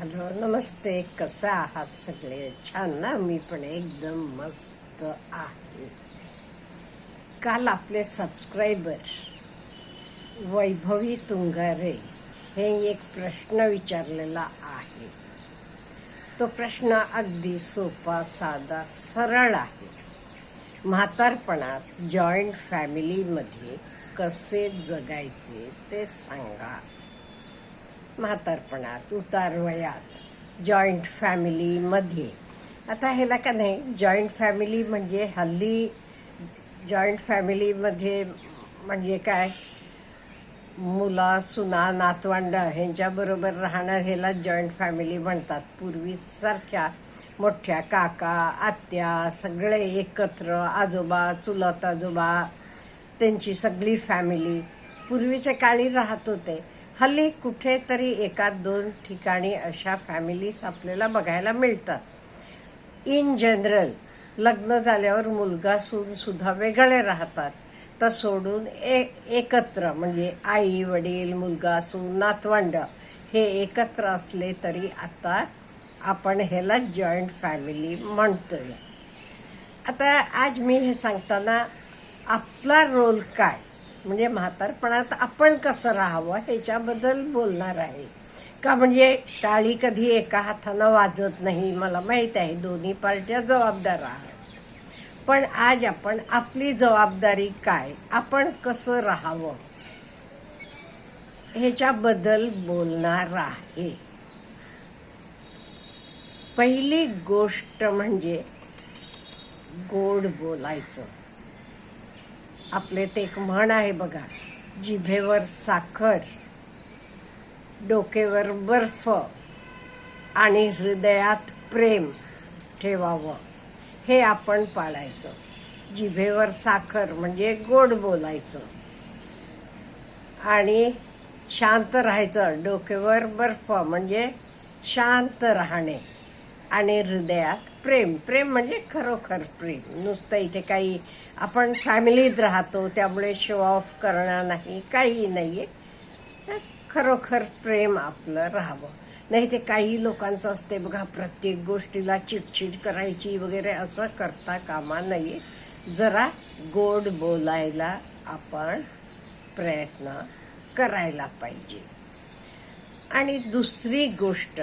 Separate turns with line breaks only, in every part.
Hello नमस्ते कसं आहात सगळे? छान ना? मी पण एकदम मस्त आहे. काल आपले सबस्क्रायबर वैभवी तुंगारे हे एक प्रश्न विचारलेला आहे. तो प्रश्न अगदी सोपा साधा सरळ आहे. म्हातारपणात जॉईंट फॅमिलीमध्ये कसे जगायचे ते सांगा. म्हातारपणात उतारवयात जॉईंट फॅमिलीमध्ये आता ह्याला का नाही जॉईंट फॅमिली म्हणजे हल्ली जॉईंट फॅमिलीमध्ये म्हणजे काय? मुला सुना नातवंड ह्यांच्याबरोबर राहणं ह्याला जॉईंट फॅमिली म्हणतात. पूर्वीसारख्या मोठ्या काका आत्या सगळे एकत्र आजोबा चुलत आजोबा त्यांची सगळी फॅमिली पूर्वीच्या काळी राहत होते. हल्ली कुठेतरी एकात दोन ठिकाणी अशा फॅमिलीज आपल्याला बघायला मिळतात. इन जनरल लग्न झाल्यावर मुलगा सून सुद्धा वेगळे राहतात. तर सोडून ए एकत्र म्हणजे आई वडील मुलगा सून नातवंड हे एकत्र असले तरी आता आपण ह्याला जॉईंट फॅमिली म्हणतोय. आता आज मी हे सांगताना आपला रोल काय? म्हणजे म्हातारपणात आपण कसं राहावं ह्याच्याबद्दल बोलणार आहे. का म्हणजे टाळी कधी एका हातानं वाजत नाही मला माहीत आहे दोन्ही पार्ट्या जबाबदार आहेत. पण आज आपण आपली जबाबदारी काय आपण कसं राहावं ह्याच्याबद्दल बोलणार आहे. पहिली गोष्ट म्हणजे गोड बोलायचं. आपले ते एक म्हण आहे बघा जिभेवर साखर डोकेवर बर्फ आणि हृदयात प्रेम ठेवावं. हे आपण पाळायचं. जिभेवर साखर म्हणजे गोड बोलायचं. आणि शांत राहायचं. डोकेवर बर्फ म्हणजे शांत राहणे. आणि हृदयात प्रेम. प्रेम म्हणजे खरोखर प्रेम. नुसतं इथे काही आपण फॅमिलीत राहतो त्यामुळे शो ऑफ करणार नाही काही नाही तर खरोखर प्रेम आपलं राहावं. नाही ते काही लोकांचं असते बघा प्रत्येक गोष्टीला चिडचिड करायची वगैरे असं करता कामा नये जरा गोड बोलायला आपण प्रयत्न करायला पाहिजे. आणि दुसरी गोष्ट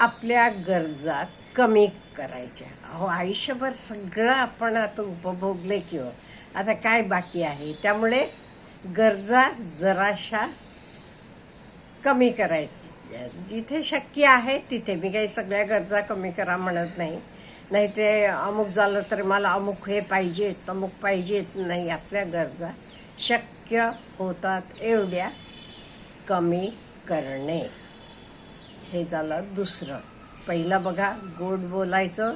आपल्या गरजा कमी करायच्या. अहो आयुष्यभर सगळं आपण आता उपभोगले किंवा हो. आता काय बाकी आहे? त्यामुळे गरजा जराशा कमी करायची. जिथे शक्य आहे तिथे. मी काही सगळ्या गरजा कमी करा म्हणत नाही. नाही ते अमुक झालं तर मला अमुक हे पाहिजेत अमुक पाहिजेत. नाही आपल्या गरजा शक्य होतात एवढ्या कमी करणे. हे झालं दुसरं. पहिलं बघा गोड बोलायचं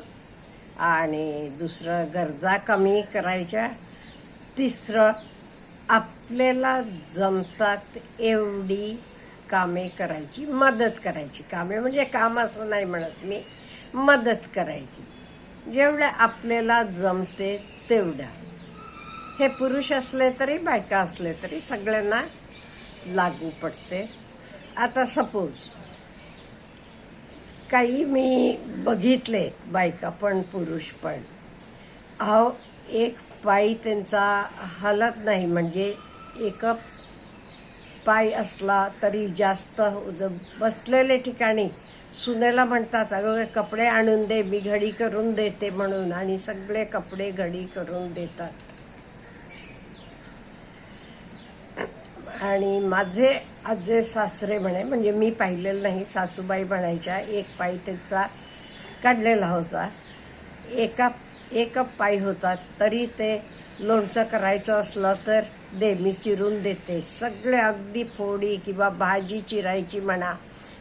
आणि दुसरं गरजा कमी करायच्या. तिसरं आपल्याला जमतात एवढी कामे करायची मदत करायची. कामे म्हणजे काम असं नाही म्हणत मी मदत करायची. जेवढं आपल्याला जमते तेवढ्या. हे पुरुष असले तरी बायका असले तरी सगळ्यांना लागू पडते. आता सपोज काही मी बघितले बायका पण पुरुष पण. अहो एक पाय त्यांचा हलत नाही म्हणजे एक पाय असला तरी जास्त बसलेले ठिकाणी. सुनेला म्हणतात अगं कपडे आणून दे मी घडी करून देते म्हणून. आणि सगळे कपडे घडी करून देतात. आणि माझे आजे सासरे म्हणे म्हणजे मी पाहिलेलं नाही सासूबाई म्हणायच्या एक पाय त्यांचा काढलेला होता. एका एक पाय होता तरी ते लोणचं करायचं असलं तर दे मी चिरून देते. सगळे अगदी फोडी किंवा भाजी चिरायची म्हणा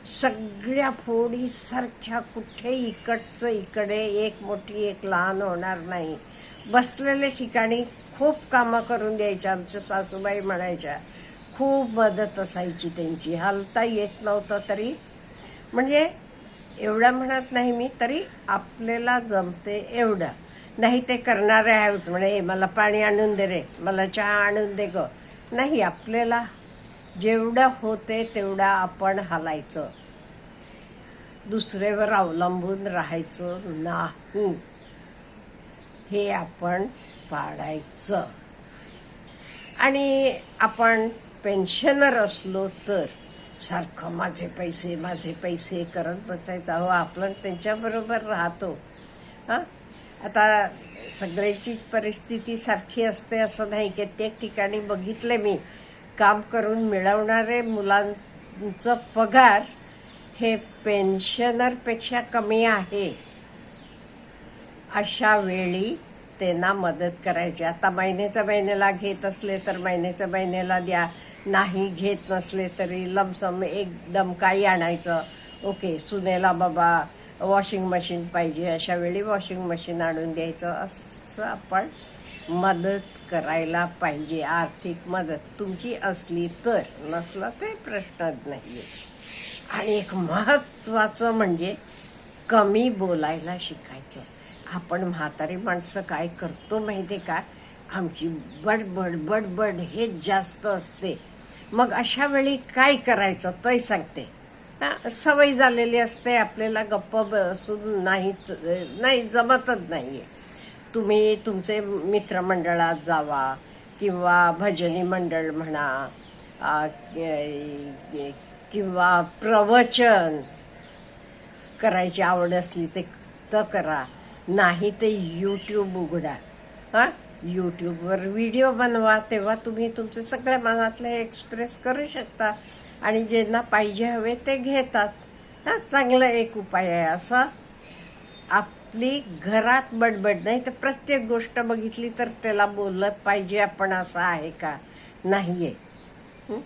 सगळ्या फोडी सारख्या कुठे इकडचं इकडे एक मोठी एक लहान होणार नाही. बसलेल्या ठिकाणी खूप कामं करून द्यायच्या आमच्या सासूबाई म्हणायच्या. खूप मदत असायची त्यांची. हलता येत नव्हतं तरी. म्हणजे एवढं म्हणत नाही मी तरी आपल्याला जमते एवढं. नाही ते करणारे आहेत म्हणे मला पाणी आणून दे रे मला चहा आणून दे ग. नाही आपल्याला जेवढं होते तेवढं आपण हलायचं. दुसरेवर अवलंबून राहायचं नाही. हे आपण पाडायचं. आणि आपण पेन्शनर असलो तर सारखं माझे पैसे माझे पैसे करत बसायचं. अहो आपण त्यांच्याबरोबर राहतो. हां? आता सगळ्याची परिस्थिती सारखी असते असं नाही. कित्येक ठिकाणी बघितले मी. काम करून मिळवणारे मुलांचं पगार हे पेन्शनरपेक्षा कमी आहे. अशा वेळी त्यांना मदत करायची. आता महिन्याच्या महिन्याला घेत असले तर महिन्याच्या महिन्याला द्या. नाही घेत नसले तरी लमसम एकदम काही आणायचं. ओके सुनेला बाबा वॉशिंग मशीन पाहिजे अशा वेळी वॉशिंग मशीन आणून द्यायचं. असं आपण मदत करायला पाहिजे आर्थिक मदत. तुमची असली तर नसला ते प्रश्नच नाही आणि एक महत्वाचं म्हणजे कमी बोलायला शिकायचं. आपण म्हातारी माणसं काय करतो माहिती का? आमची बडबड बडबड हेच जास्त असते. मग अशा वेळी काय करायचं? ते सांगते. सवय झालेली असते आपल्याला गप्प बसून नाहीच नाही जमतच नाहीये. तुम्ही तुमचे मित्रमंडळात जावा किंवा भजनी मंडळ म्हणा किंवा प्रवचन करायची आवड असली ते तर करा. नाही ते यूट्यूब उघडा. हां? यूट्यूबवर व्हिडिओ बनवा तेव्हा तुम्ही तुमचे सगळ्या मनातले एक्सप्रेस करू शकता. आणि ज्यांना पाहिजे हवे ते घेतात. हा चांगला एक उपाय आहे असा. आपली घरात बडबड नाही तर प्रत्येक गोष्ट बघितली तर त्याला बोललं पाहिजे आपण असं आहे का? नाहीये. आहे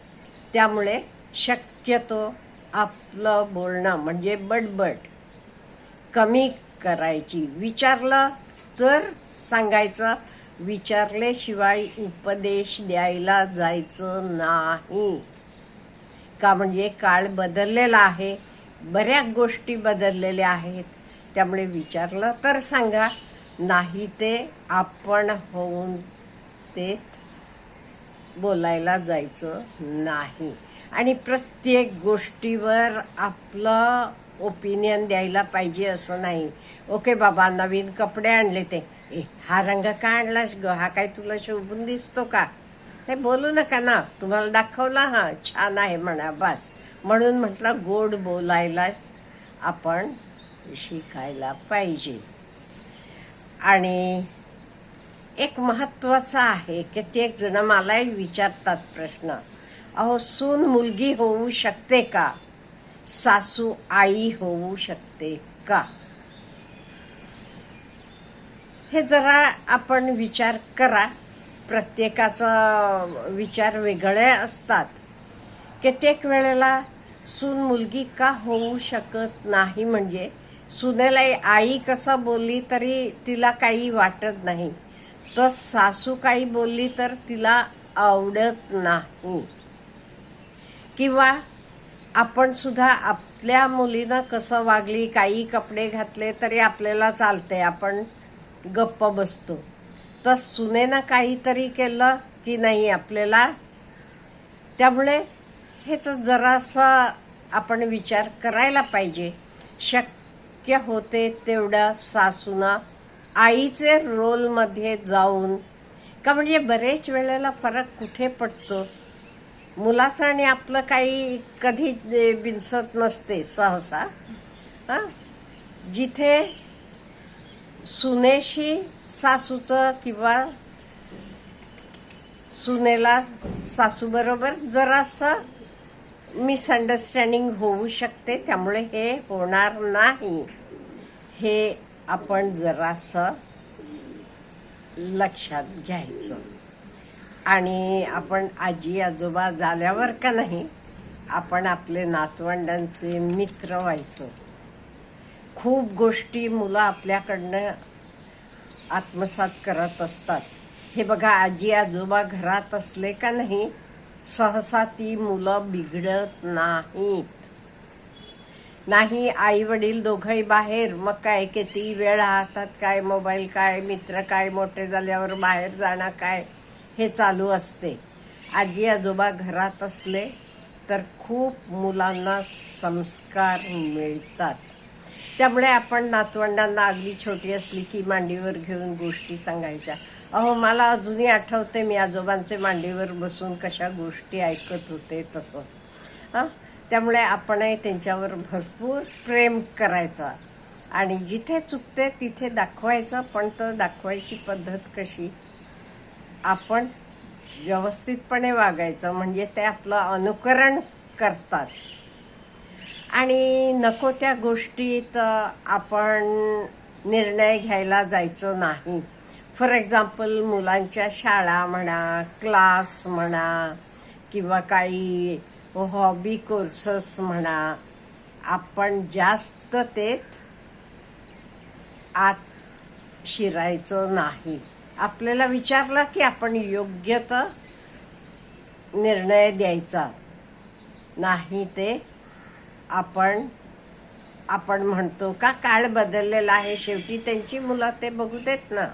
त्यामुळे शक्यतो आपलं बोलणं म्हणजे बडबड कमी करायची. विचारलं तर सांगायचं विचारल्याशिवाय उपदेश द्यायला जायचं नाही. का म्हणजे काळ बदललेला आहे बऱ्याच गोष्टी बदललेल्या आहेत. त्यामुळे विचारलं तर सांगा नाही ते आपण होऊन ते बोलायला जायचं नाही. आणि प्रत्येक गोष्टीवर आपलं ओपिनियन द्यायला पाहिजे असं नाही. ओके बाबा नवीन कपडे आणले ते. ए हा रंग का आणलास ग? हा काय तुला शोभून दिसतो का? हे बोलू नका ना. तुम्हाला दाखवला? हा छान आहे म्हणा बस. म्हणून म्हटलं गोड बोलायला आपण शिकायला पाहिजे. आणि एक महत्वाचं आहे कित्येक जण मलाही विचारतात प्रश्न. अहो सून मुलगी होऊ शकते का? सासू आई होऊ शकते का? हे जरा आपण विचार करा. प्रत्येकाचा विचार वेगळे असतात. कित्येक वेळेला सून मुलगी का होऊ शकत नाही म्हणजे? सुनेला आई कसं बोलली तरी तिला काही वाटत नाही. तर सासू काही बोलली तर तिला आवडत नाही. किंवा आपण सुद्धा आपल्या मुलीनं कसं वागली काही कपडे घातले तरी आपल्याला चालते आपण गप्प बसतो. तर सुनेनं काहीतरी केलं की नाही आपल्याला? त्यामुळे हेच जरासं आपण विचार करायला पाहिजे. शक्य होते तेवढ्या सासूना आईचे रोलमध्ये जाऊन. का म्हणजे बरेच वेळेला फरक कुठे पडतो? मुलाचं आणि आपलं काही कधी बिनसत नसते सहसा. हा? जिथे सुनेशी सासूचं किंवा सुनेला सासूबरोबर जरासं मिसअंडरस्टँडिंग होऊ शकते त्यामुळे हे होणार नाही. हे आपण जरासं लक्षात घ्यायचं. आणि आपण आजी आजोबा झाल्यावर का नाही आपण आपले नातवंडांचे मित्र व्हायचं. खूप गोष्टी मुलं आपल्याकडनं आत्मसात करत असतात. हे बघा आजी आजोबा घरात असले का नाही सहसा ती मुलं बिघडत नाहीत. नाही आई वडील दोघंही बाहेर. मग काय किती वेळ राहतात काय मोबाईल काय मित्र काय मोठे झाल्यावर बाहेर जाणं काय? हे चालू असते. आजी आजोबा घरात असले तर खूप मुलांना संस्कार मिळतात. त्यामुळे आपण नातवंडांना अगदी छोटी असली की मांडीवर घेऊन गोष्टी सांगायच्या. अहो मला अजूनही आठवते मी आजोबांचे मांडीवर बसून कशा गोष्टी ऐकत होते तसं. हां? त्यामुळे आपणही त्यांच्यावर भरपूर प्रेम करायचा. आणि जिथे चुकते तिथे दाखवायचं पण तर दाखवायची पद्धत कशी? आपण व्यवस्थितपणे वागायचं म्हणजे ते आपलं अनुकरण करतात. आणि नको त्या गोष्टीत आपण निर्णय घ्यायला जायचं नाही. फॉर एक्झाम्पल मुलांच्या शाळा म्हणा क्लास म्हणा किंवा काही हॉबी कोर्सेस म्हणा आपण जास्त तेत आत शिरायचं नाही. आपल्याला विचारला की आपण योग्य तर निर्णय द्यायचा. नाही ते आपण आपण म्हणतो का काळ बदललेला आहे. शेवटी त्यांची मुलं ते बघू देत ना.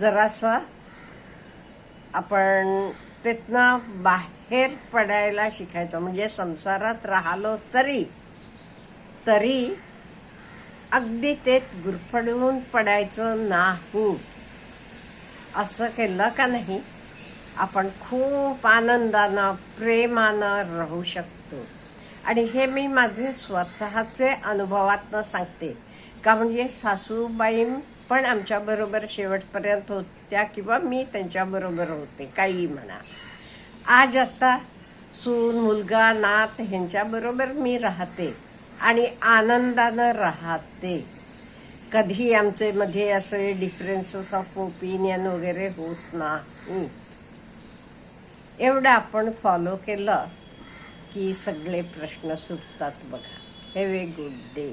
जरासं आपण तिथनं बाहेर पडायला शिकायचं. म्हणजे संसारात राहिलो तरी तरी अगदी ते गुरफडून पडायचं नाही. असं केलं का नाही आपण खूप आनंदानं प्रेमानं राहू शकतो. आणि हे मी माझे स्वतःचे अनुभवातनं सांगते. का म्हणजे सासूबाई पण आमच्याबरोबर शेवटपर्यंत होत्या किंवा मी त्यांच्याबरोबर होते काही म्हणा. आज आता सून मुलगा नात ह्यांच्याबरोबर मी राहते आणि आनंदानं राहते. कधी आमचे मध्ये असे डिफरन्सेस ऑफ ओपिनियन वगैरे होत नाही. एवढं आपण फॉलो केलं की सगळे प्रश्न सुटतात बघा. Have a good day